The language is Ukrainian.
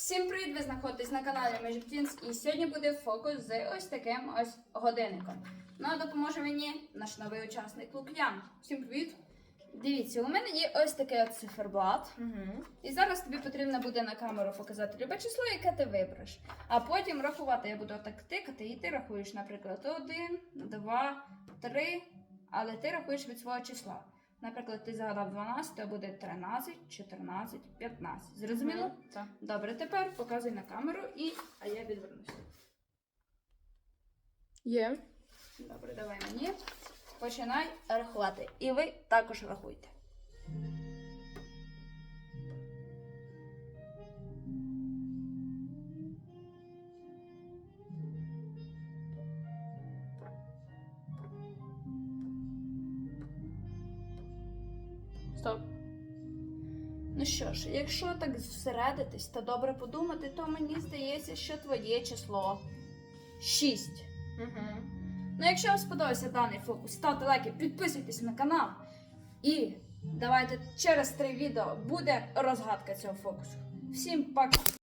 Всім привіт! Ви знаходитесь на каналі Межиптінс і сьогодні буде фокус з ось таким ось годинником. Ну, а допоможе мені наш новий учасник Лук'ян. Всім привіт! Дивіться, у мене є ось такий от циферблат. Угу. І зараз тобі потрібно буде на камеру показати любе число, яке ти вибереш. А потім рахувати. Я буду так тикати, і ти рахуєш, наприклад, 1, 2, 3, але ти рахуєш від свого числа. Наприклад, ти загадав 12, то буде 13, 14, 15. Зрозуміло? Так. Добре, тепер показуй на камеру і. А я відвернуся. Є. Добре, давай мені. Починай рахувати. І ви також рахуйте. Стоп. Ну що ж, якщо так зосередитись та добре подумати, то мені здається, що твоє число 6. Угу. Ну, якщо вам сподобався даний фокус, ставте лайки, підписуйтесь на канал. І давайте через три відео буде розгадка цього фокусу. Всім пока!